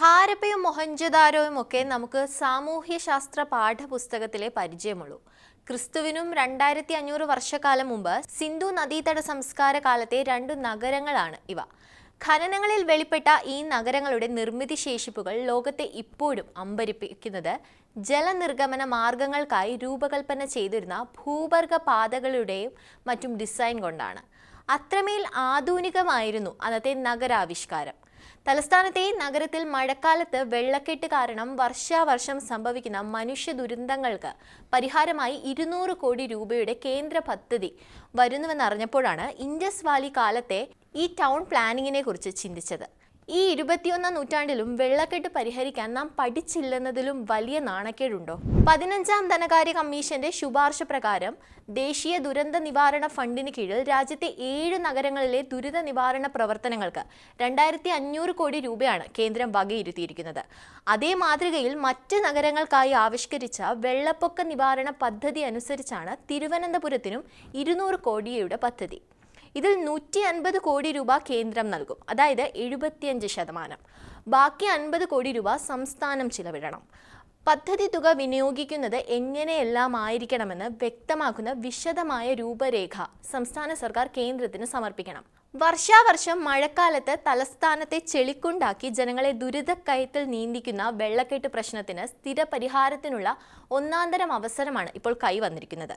ഹാരപ്പയും മൊഹഞ്ചദാരോയും ഒക്കെ നമുക്ക് സാമൂഹ്യശാസ്ത്ര പാഠപുസ്തകത്തിലെ പരിചയമുള്ളൂ. ക്രിസ്തുവിനും രണ്ടായിരത്തി അഞ്ഞൂറ് വർഷക്കാലം മുമ്പ് സിന്ധു നദീതട സംസ്കാര കാലത്തെ രണ്ടു നഗരങ്ങളാണ് ഇവ. ഖനനങ്ങളിൽ വെളിപ്പെട്ട ഈ നഗരങ്ങളുടെ നിർമ്മിതി ശേഷിപ്പുകൾ ലോകത്തെ ഇപ്പോഴും അമ്പരിപ്പിക്കുന്നത് ജലനിർഗമന മാർഗങ്ങൾക്കായി രൂപകൽപ്പന ചെയ്തിരുന്ന ഭൂവർഗ പാതകളുടെയും മറ്റും ഡിസൈൻ കൊണ്ടാണ്. അത്രമേൽ ആധുനികമായിരുന്നു അന്നത്തെ നഗരാവിഷ്കാരം. തലസ്ഥാനത്തെ നഗരത്തിൽ മഴക്കാലത്ത് വെള്ളക്കെട്ട് കാരണം വർഷാവർഷം സംഭവിക്കുന്ന മനുഷ്യ ദുരന്തങ്ങൾക്ക് പരിഹാരമായി ഇരുന്നൂറ് കോടി രൂപയുടെ കേന്ദ്ര പദ്ധതി വരുന്നുവെന്നറിഞ്ഞപ്പോഴാണ് ഇൻഡസ് വാലി കാലത്തെ ഈ ടൗൺ പ്ലാനിങ്ങിനെ കുറിച്ച് ചിന്തിച്ചത്. ഈ ഇരുപത്തിയൊന്നാം നൂറ്റാണ്ടിലും വെള്ളക്കെട്ട് പരിഹരിക്കാൻ നാം പഠിച്ചില്ലെന്നതിലും വലിയ നാണക്കേടുണ്ടോ? പതിനഞ്ചാം ധനകാര്യ കമ്മീഷന്റെ ശുപാർശ പ്രകാരം ദേശീയ ദുരന്ത നിവാരണ ഫണ്ടിന് കീഴിൽ രാജ്യത്തെ ഏഴ് നഗരങ്ങളിലെ ദുരിത നിവാരണ പ്രവർത്തനങ്ങൾക്ക് രണ്ടായിരത്തി അഞ്ഞൂറ് കോടി രൂപയാണ് കേന്ദ്രം വകയിരുത്തിയിരിക്കുന്നത്. അതേ മാതൃകയിൽ മറ്റ് നഗരങ്ങൾക്കായി ആവിഷ്കരിച്ച വെള്ളപ്പൊക്ക നിവാരണ പദ്ധതി അനുസരിച്ചാണ് തിരുവനന്തപുരത്തിനും ഇരുന്നൂറ് കോടിയുടെ പദ്ധതി. ഇതിൽ നൂറ്റി അൻപത് കോടി രൂപ കേന്ദ്രം നൽകും. അതായത് എഴുപത്തിയഞ്ച് ശതമാനം. ബാക്കി അൻപത് കോടി രൂപ സംസ്ഥാനം ചിലവിടണം. പദ്ധതി തുക വിനിയോഗിക്കുന്നത് എങ്ങനെയെല്ലാം ആയിരിക്കണമെന്ന് വ്യക്തമാക്കുന്ന വിശദമായ രൂപരേഖ സംസ്ഥാന സർക്കാർ കേന്ദ്രത്തിന് സമർപ്പിക്കണം. വർഷാവർഷം മഴക്കാലത്ത് തലസ്ഥാനത്തെ ചെളിക്കുണ്ടാക്കി ജനങ്ങളെ ദുരിതക്കയത്തിൽ നീന്തിക്കുന്ന വെള്ളക്കെട്ട് പ്രശ്നത്തിന് സ്ഥിരപരിഹാരത്തിനുള്ള ഒന്നാന്തരം അവസരമാണ് ഇപ്പോൾ കൈവന്നിരിക്കുന്നത്.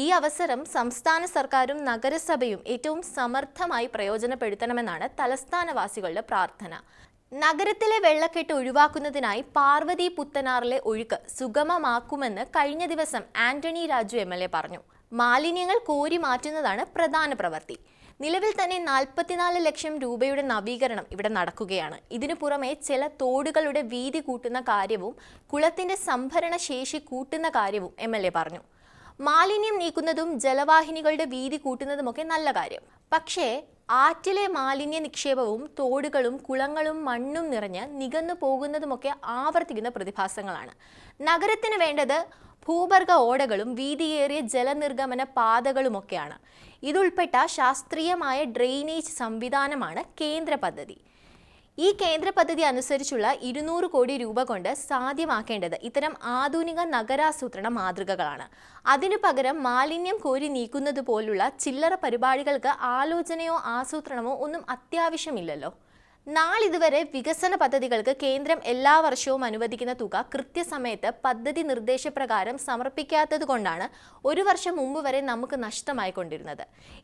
ഈ അവസരം സംസ്ഥാന സർക്കാരും നഗരസഭയും ഏറ്റവും സമർത്ഥമായി പ്രയോജനപ്പെടുത്തണമെന്നാണ് തലസ്ഥാനവാസികളുടെ പ്രാർത്ഥന. നഗരത്തിലെ വെള്ളക്കെട്ട് ഒഴിവാക്കുന്നതിനായി പാർവതി പുത്തനാറിലെ ഒഴുക്ക് സുഗമമാക്കുമെന്ന് കഴിഞ്ഞ ദിവസം Antony Raju M L A പറഞ്ഞു. മാലിന്യങ്ങൾ കോരി മാറ്റുന്നതാണ് പ്രധാന പ്രവൃത്തി. നിലവിൽ തന്നെ നാൽപ്പത്തിനാല് ലക്ഷം രൂപയുടെ നവീകരണം ഇവിടെ നടക്കുകയാണ്. ഇതിനു പുറമെ ചില തോടുകളുടെ വീതി കൂട്ടുന്ന കാര്യവും കുളത്തിന്റെ സംഭരണ ശേഷി കൂട്ടുന്ന കാര്യവും എം പറഞ്ഞു. മാലിന്യം നീക്കുന്നതും ജലവാഹിനികളുടെ വീതി കൂട്ടുന്നതുമൊക്കെ നല്ല കാര്യം. പക്ഷേ ആറ്റിലെ മാലിന്യ നിക്ഷേപവും തോടുകളും കുളങ്ങളും മണ്ണും നിറഞ്ഞ് നികന്നു പോകുന്നതുമൊക്കെ ആവർത്തിക്കുന്ന പ്രതിഭാസങ്ങളാണ്. നഗരത്തിന് വേണ്ടത് ഭൂഗർഭ ഓടകളും വീതിയേറിയ ജലനിർഗമന പാതകളുമൊക്കെയാണ്. ഇതുൾപ്പെട്ട ശാസ്ത്രീയമായ ഡ്രെയിനേജ് സംവിധാനമാണ് കേന്ദ്ര പദ്ധതി. ഈ കേന്ദ്ര പദ്ധതി അനുസരിച്ചുള്ള ഇരുന്നൂറ് കോടി രൂപ കൊണ്ട് സാധ്യമാക്കേണ്ടത് ഇത്തരം ആധുനിക നഗരാസൂത്രണ മാതൃകകളാണ്. അതിനു പകരം മാലിന്യം കോരി നീക്കുന്നത് പോലുള്ള ചില്ലറ പരിപാടികൾക്ക് ആലോചനയോ ആസൂത്രണമോ ഒന്നും അത്യാവശ്യമില്ലല്ലോ. നാളിതുവരെ വികസന പദ്ധതികൾക്ക് കേന്ദ്രം എല്ലാ വർഷവും അനുവദിക്കുന്ന തുക കൃത്യസമയത്ത് പദ്ധതി നിർദ്ദേശപ്രകാരം സമർപ്പിക്കാത്തത് കൊണ്ടാണ് ഒരു വർഷം മുമ്പ് വരെ നമുക്ക് നഷ്ടമായിക്കൊണ്ടിരുന്നത്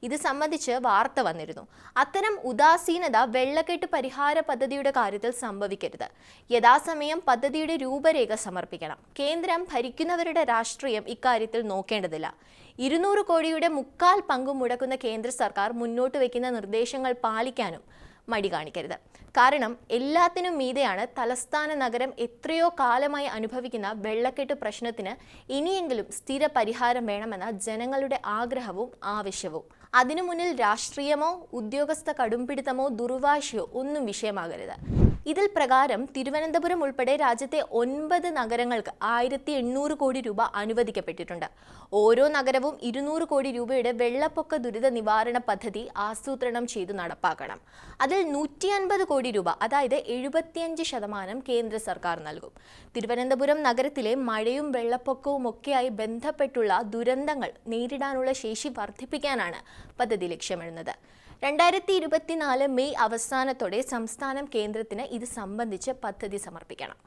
ഇത് സംബന്ധിച്ച് വാർത്ത വന്നിരുന്നു. അത്തരം ഉദാസീനത വെള്ളക്കെട്ട് പരിഹാര പദ്ധതിയുടെ കാര്യത്തിൽ സംഭവിക്കരുത്. യഥാസമയം പദ്ധതിയുടെ രൂപരേഖ സമർപ്പിക്കണം. കേന്ദ്രം ഭരിക്കുന്നവരുടെ രാഷ്ട്രീയം ഇക്കാര്യത്തിൽ നോക്കേണ്ടതില്ല. ഇരുന്നൂറ് കോടിയുടെ മുക്കാൽ പങ്കും മുടക്കുന്ന കേന്ദ്ര സർക്കാർ മുന്നോട്ട് വയ്ക്കുന്ന നിർദ്ദേശങ്ങൾ പാലിക്കാനും മടി കാണിക്കരുത്. കാരണം എല്ലാത്തിനും മീതെയാണ് തലസ്ഥാന നഗരം എത്രയോ കാലമായി അനുഭവിക്കുന്ന വെള്ളക്കെട്ട് പ്രശ്നത്തിന് ഇനിയെങ്കിലും സ്ഥിര പരിഹാരം വേണമെന്ന ജനങ്ങളുടെ ആഗ്രഹവും ആവശ്യവും. അതിനു മുന്നിൽ രാഷ്ട്രീയമോ ഉദ്യോഗസ്ഥ കടുംപിടുത്തമോ ദുർവാശയോ ഒന്നും വിഷയമാകരുത്. ഇതിൽ പ്രകാരം തിരുവനന്തപുരം ഉൾപ്പെടെ രാജ്യത്തെ ഒൻപത് നഗരങ്ങൾക്ക് ആയിരത്തി എണ്ണൂറ് കോടി രൂപ അനുവദിക്കപ്പെട്ടിട്ടുണ്ട്. ഓരോ നഗരവും ഇരുന്നൂറ് കോടി രൂപയുടെ വെള്ളപ്പൊക്ക ദുരിത നിവാരണ പദ്ധതി ആസൂത്രണം ചെയ്തു നടപ്പാക്കണം. അതിൽ നൂറ്റി അൻപത് കോടി രൂപ അതായത് എഴുപത്തിയഞ്ച് ശതമാനം കേന്ദ്ര സർക്കാർ നൽകും. തിരുവനന്തപുരം നഗരത്തിലെ മഴയും വെള്ളപ്പൊക്കവും ഒക്കെയായി ബന്ധപ്പെട്ടുള്ള ദുരന്തങ്ങൾ നേരിടാനുള്ള ശേഷി വർദ്ധിപ്പിക്കാനാണ് പദ്ധതി ലക്ഷ്യമിടുന്നത്. രണ്ടായിരത്തി ഇരുപത്തിനാല് മെയ് അവസാനത്തോടെ സംസ്ഥാനം കേന്ദ്രത്തിന് ഇത് സംബന്ധിച്ച് പദ്ധതി സമർപ്പിക്കണം.